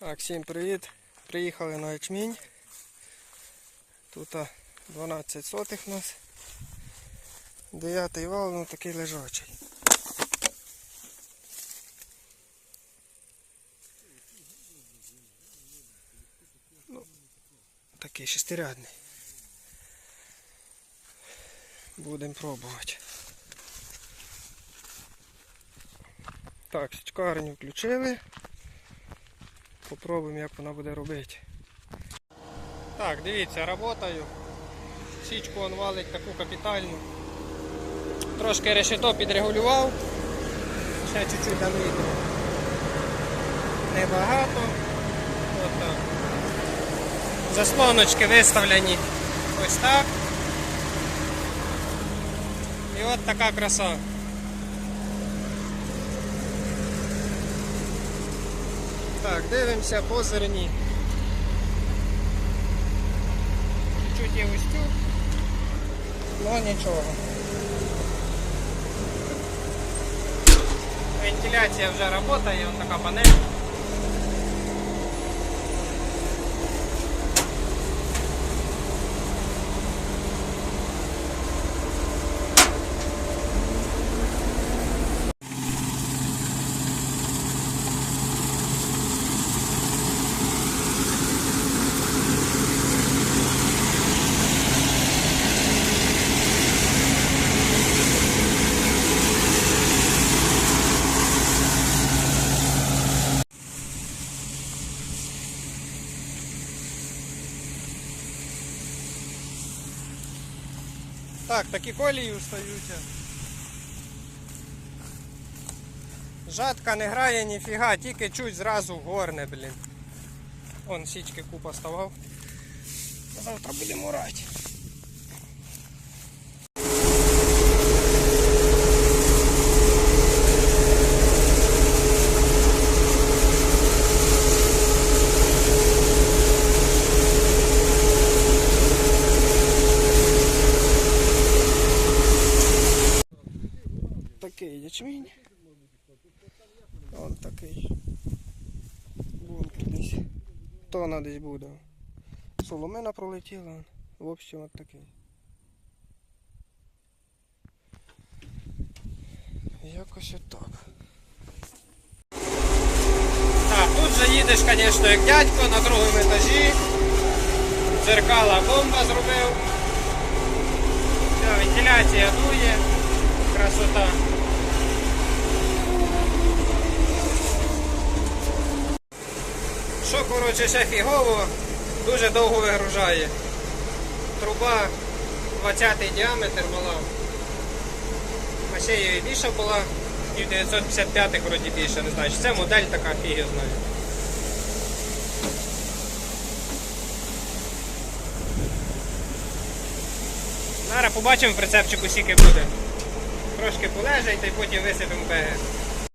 Так, всім привіт. Приїхали на ячмінь. Тут 12 сотих у нас. Дев'ятий вал, ну такий лежачий. Ну, такий шестирядний. Будемо пробувати. Так, січкарню включили. Попробуємо, як вона буде робити. Так, дивіться, работаю. Січку он валить таку капітальну. Трошки решето підрегулював. Ще чуть-чуть довітру. Небагато. Отак. Заслоночки виставлені ось так. І от така краса. Так, дивимося по зерні. Чуть-чуть є устюг, але нічого. Вентиляція вже працює, ось така панель. Так, такі колії встаються. Жатка не грає ніфіга, тільки чуть зразу горне, блін. Вон січки купа ставав. Завтра будемо рати. Такий ячмінь. Вон такий. Бункер десь. Тона десь буде. Соломина пролетіла. В общем, от такий. Якось отак. Так, тут же їдеш, звісно, як дядько на другому етажі. Дзеркала бомба зробив. Все, вентиляція дує. Красота. Коротше, ще фігово, дуже довго вигружає. Труба 20-й діаметр була. А ще її більша була. І в 955 вроді більше, не знаю. Це модель така фіг знаю. Зараз побачимо в прицепчику скільки буде. Трошки полежить й потім висипемо БГ.